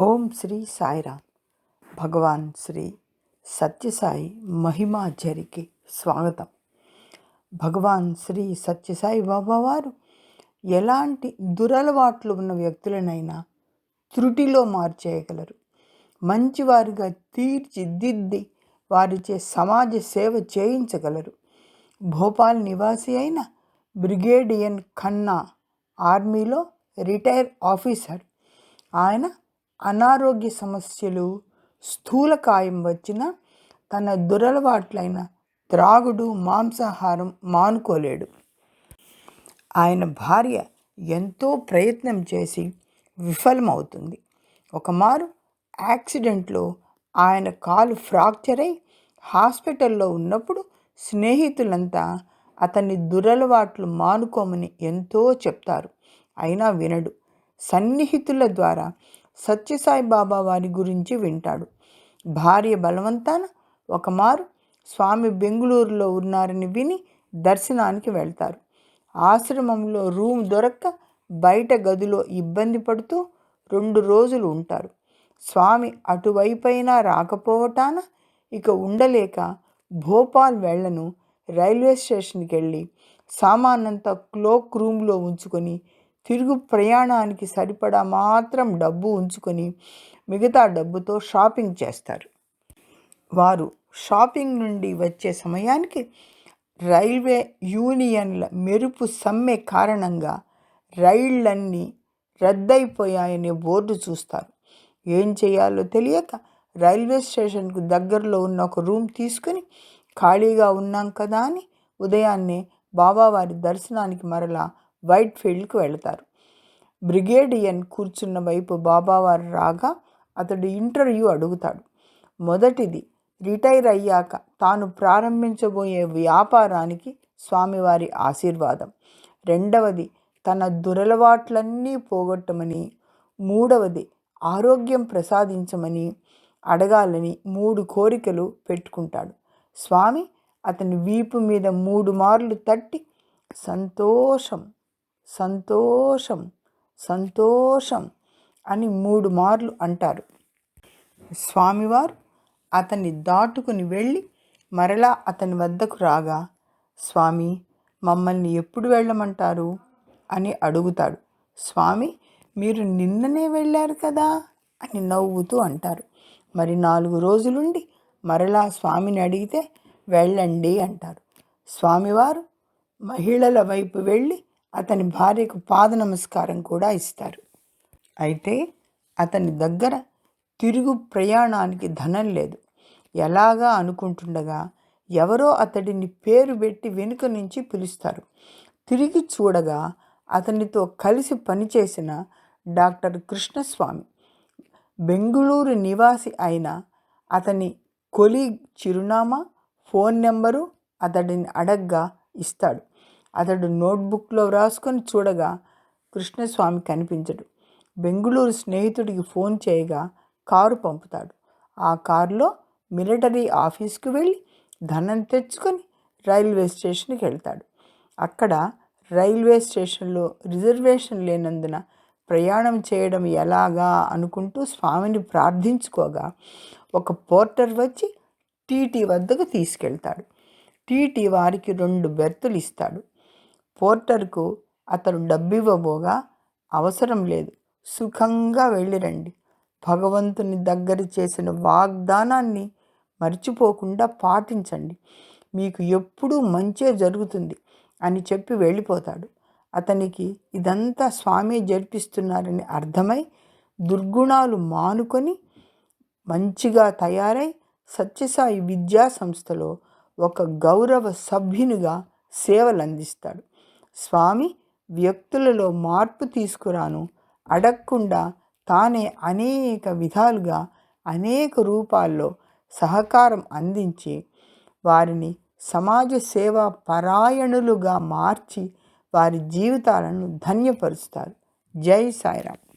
ఓం శ్రీ సాయిరామ్. భగవాన్ శ్రీ సత్యసాయి మహిమాచరికి స్వాగతం. భగవాన్ శ్రీ సత్యసాయి బాబా వారు ఎలాంటి దురలవాట్లు ఉన్న వ్యక్తులనైనా త్రుటిలో మార్చేయగలరు. మంచివారిగా తీర్చిదిద్ది వారిచే సమాజ సేవ చేయించగలరు. భోపాల్ నివాసి అయిన బ్రిగేడియన్ ఖన్నా ఆర్మీలో రిటైర్ ఆఫీసర్. ఆయన అనారోగ్య సమస్యలు స్థూలకాయం వచ్చిన తన దురలవాట్లైన త్రాగుడు మాంసాహారం మానుకోలేడు. ఆయన భార్య ఎంతో ప్రయత్నం చేసి విఫలమవుతుంది. ఒకమారు యాక్సిడెంట్లో ఆయన కాలు ఫ్రాక్చర్ అయి హాస్పిటల్లో ఉన్నప్పుడు స్నేహితులంతా అతన్ని దురలవాట్లు మానుకోమని ఎంతో చెప్తారు. అయినా వినడు. సన్నిహితుల ద్వారా సత్యసాయి బాబా వారి గురించి వింటాడు. భార్య బలవంతాన ఒకమారు స్వామి బెంగుళూరులో ఉన్నారని విని దర్శనానికి వెళ్తారు. ఆశ్రమంలో రూమ్ దొరక్క బయట గదిలో ఇబ్బంది పడుతూ రెండు రోజులు ఉంటారు. స్వామి అటువైపైనా రాకపోవటాన ఇక ఉండలేక భోపాల్ వెళ్ళను రైల్వే స్టేషన్కి వెళ్ళి సామానంతా క్లోక్ రూమ్లో ఉంచుకొని తిరుగు ప్రయాణానికి సరిపడా మాత్రం డబ్బు ఉంచుకొని మిగతా డబ్బుతో షాపింగ్ చేస్తారు. వారు షాపింగ్ నుండి వచ్చే సమయానికి రైల్వే యూనియన్ల మెరుపు సమ్మె కారణంగా రైళ్ళన్నీ రద్దయిపోయాయనే బోర్డు చూస్తారు. ఏం చేయాలో తెలియక రైల్వే స్టేషన్కు దగ్గరలో ఉన్న ఒక రూమ్ తీసుకుని ఖాళీగా ఉన్నాం కదా అని ఉదయాన్నే బాబావారి దర్శనానికి మరలా వైట్ ఫీల్డ్కి వెళతారు. బ్రిగేడియన్ కూర్చున్న వైపు బాబావారు రాగా అతడు ఇంటర్వ్యూ అడుగుతాడు. మొదటిది రిటైర్ అయ్యాక తాను ప్రారంభించబోయే వ్యాపారానికి స్వామివారి ఆశీర్వాదం. రెండవది తన దురలవాట్లన్నీ పోగొట్టమని. మూడవది ఆరోగ్యం ప్రసాదించమని అడగాలని మూడు కోరికలు పెట్టుకుంటాడు. స్వామి అతని వీపు మీద మూడు మార్లు తట్టి సంతోషం సంతోషం సంతోషం అని మూడు మార్లు అంటారు. స్వామివారు అతన్ని దాటుకుని వెళ్ళి మరలా అతని వద్దకు రాగా స్వామి మమ్మల్ని ఎప్పుడు వెళ్ళమంటారు? అని అడుగుతాడు. స్వామి మీరు నిన్ననే వెళ్ళారు కదా? అని నవ్వుతూ అంటారు. మరి నాలుగు రోజులుండి మరలా స్వామిని అడిగితే వెళ్ళండి అంటారు. స్వామివారు మహిళల వైపు వెళ్ళి అతని భార్యకు పాద నమస్కారం కూడా ఇస్తారు. అయితే అతని దగ్గర తిరుగు ప్రయాణానికి ధనం లేదు. ఎలాగా అనుకుంటుండగా ఎవరో అతడిని పేరు పెట్టి వెనుక నుంచి పిలుస్తారు. తిరిగి చూడగా అతనితో కలిసి పనిచేసిన డాక్టర్ కృష్ణస్వామి బెంగుళూరు నివాసి అయిన అతని కొలి చిరునామా ఫోన్ నెంబరు అతడిని అడగ్గా ఇస్తాడు. అతడు నోట్బుక్లో వ్రాసుకొని చూడగా కృష్ణస్వామి కనిపించడు. బెంగుళూరు స్నేహితుడికి ఫోన్ చేయగా కారు పంపుతాడు. ఆ కారులో మిలిటరీ ఆఫీస్కి వెళ్ళి ధనం తెచ్చుకొని రైల్వే స్టేషన్కి వెళ్తాడు. అక్కడ రైల్వే స్టేషన్లో రిజర్వేషన్ లేనందున ప్రయాణం చేయడం ఎలాగా అనుకుంటూ స్వామిని ప్రార్థించుకోగా ఒక పోర్టర్ వచ్చి టీటీ వద్దకు తీసుకెళ్తాడు. టీటీ వారికి రెండు బెర్తులు ఇస్తాడు. పోర్టర్కు అతడు డబ్బివ్వబోగా అవసరం లేదు. సుఖంగా వెళ్ళిరండి. భగవంతుని దగ్గర చేసిన వాగ్దానాన్ని మర్చిపోకుండా పాటించండి. మీకు ఎప్పుడూ మంచే జరుగుతుంది అని చెప్పి వెళ్ళిపోతాడు. అతనికి ఇదంతా స్వామి జరిపిస్తున్నారని అర్థమై దుర్గుణాలు మానుకొని మంచిగా తయారై సత్యసాయి విద్యా సంస్థలో ఒక గౌరవ సభ్యునిగా సేవలు అందిస్తాడు స్వామి వ్యక్తులలో మార్పు తీసుకురాను. అడగకుండా తానే అనేక విధాలుగా అనేక రూపాల్లో సహకారం అందించి వారిని సమాజ సేవా పరాయణులుగా మార్చి వారి జీవితాలను ధన్యపరుస్తారు. జై సాయిరామ్.